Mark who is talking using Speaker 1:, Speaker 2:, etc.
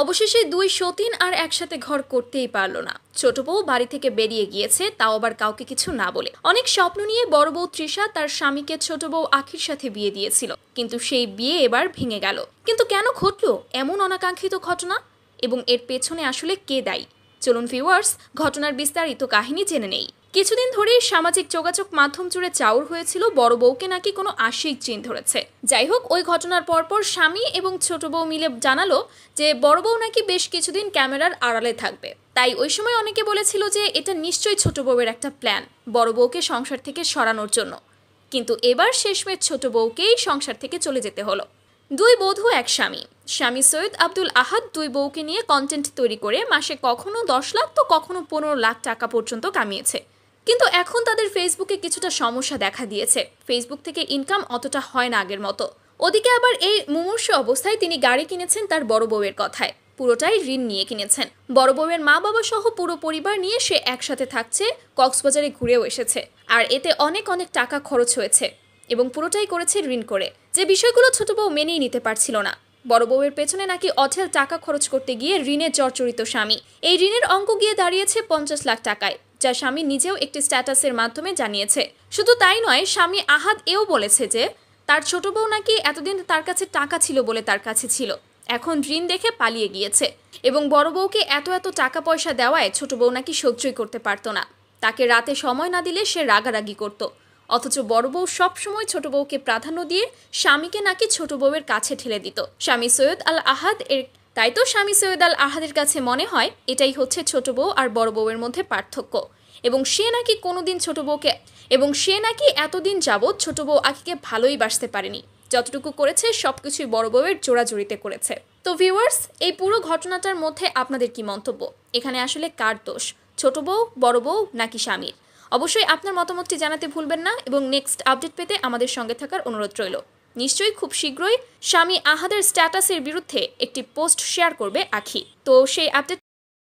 Speaker 1: অবশেষে দুই সতীন আর একসাথে ঘর করতেই পারল না। ছোট বউ বাড়ি থেকে বেরিয়ে গিয়েছে, তাও আবার কাউকে কিছু না বলে। অনেক স্বপ্ন নিয়ে বড় বউ তৃষা তার স্বামীকে ছোট বউ আখির সাথে বিয়ে দিয়েছিল। কিন্তু সেই বিয়ে এবার ভেঙে গেল। কিন্তু কেন ঘটলো এমন অনাকাঙ্ক্ষিত ঘটনা? এবং এর পেছনে আসলে কে দায়ী? চলুন ভিউয়ার্স ঘটনার বিস্তারিত কাহিনী জেনে নেই। কিছুদিন ধরেই সামাজিক যোগাযোগ মাধ্যম জুড়ে চাউর হয়েছিল, বড় বউকে নাকি কোনো আশিক চিন ধরেছে। যাই হোক, ওই ঘটনার পরপর স্বামী এবং ছোট বউ মিলে জানালো যে, বড় বউ নাকি বেশ কিছুদিন ক্যামেরার আড়ালে থাকবে। তাই ওই সময় অনেকে বলেছিল যে, এটা নিশ্চয়ই ছোট বউয়ের একটা প্ল্যান, বড় বউকে সংসার থেকে সরানোর জন্য। কিন্তু এবার শেষমেশ ছোট বউকেই সংসার থেকে চলে যেতে হলো। দুই বধূ, এক স্বামী। স্বামী সৈয়দ আব্দুল আহাদ দুই বউকে নিয়ে কন্টেন্ট তৈরি করে মাসে কখনো দশ লাখ, তো কখনো পনেরো লাখ টাকা পর্যন্ত কামিয়েছে। কিন্তু এখন তাদের ফেসবুকে কিছুটা সমস্যা দেখা দিয়েছে। ফেসবুক থেকে ইনকাম অতটা হয় না আগের মতো। ওদিকে আবার এই মুমূর্ষ অবস্থায় তিনি গাড়ি কিনেছেন তার বড় বউয়ের কথায়। পুরোটাই ঋণ নিয়ে কিনেছেন। বড় বউয়ের মা বাবা সহ পুরো পরিবার নিয়ে সে একসাথে থাকছে, কক্সবাজারে ঘুরেও এসেছে। আর এতে অনেক অনেক টাকা খরচ হয়েছে এবং পুরোটাই করেছে ঋণ করে। যে বিষয়গুলো ছোট বউ মেনেই নিতে পারছিল না। বড় বউয়ের পেছনে নাকি অঠেল টাকা খরচ করতে গিয়ে ঋণে জর্জরিত স্বামী। এই ঋণের অঙ্ক গিয়ে দাঁড়িয়েছে পঞ্চাশ লাখ টাকায়। যা স্বামী নিজেও একটি স্ট্যাটাসের মাধ্যমে জানিয়েছে। শুধু তাই নয়, স্বামী আহাদ এও বলেছে যে, তার ছোট বউ নাকি এতদিন তার কাছে টাকা ছিল বলে তার কাছে ছিল। এখন ঋণ দেখে পালিয়ে গিয়েছে এবং বড় বউকে এত এত টাকা পয়সা দেওয়ায় ছোট বউ নাকি সহ্যই করতে পারতো না। তাকে রাতে সময় না দিলে সে রাগারাগি করতো। অথচ বড় বউ সবসময় ছোট বউকে প্রাধান্য দিয়ে স্বামীকে নাকি ছোট বউয়ের কাছে ঠেলে দিত। স্বামী সৈয়দ আল আহাদ এর তাই তো স্বামী সৈয়দ আল আহাদের কাছে মনে হয় এটাই হচ্ছে ছোট বউ আর বড় বউয়ের মধ্যে পার্থক্য। এবং সে নাকি কোনোদিন ছোট বউকে, এবং সে নাকি এতদিন যাবৎ ছোট বউ আখিকে ভালোই বাসতে পারেনি। যতটুকু করেছে, সবকিছুই বড় বউয়ের জোড়াজুড়িতে করেছে। তো ভিউয়ার্স এই পুরো ঘটনাটার মধ্যে আপনাদের কি মন্তব্য? এখানে আসলে কার দোষ? ছোট বউ, বড় বউ, নাকি স্বামীর? অবশ্যই আপনার মতামতটি জানাতে ভুলবেন না, এবং নেক্সট আপডেট পেতে আমাদের সঙ্গে থাকার অনুরোধ রইল। নিশ্চয়ই খুব শীঘ্রই স্বামী আহাদের স্ট্যাটাসের বিরুদ্ধে একটি পোস্ট শেয়ার করবে আখি। তো সেই আপডেট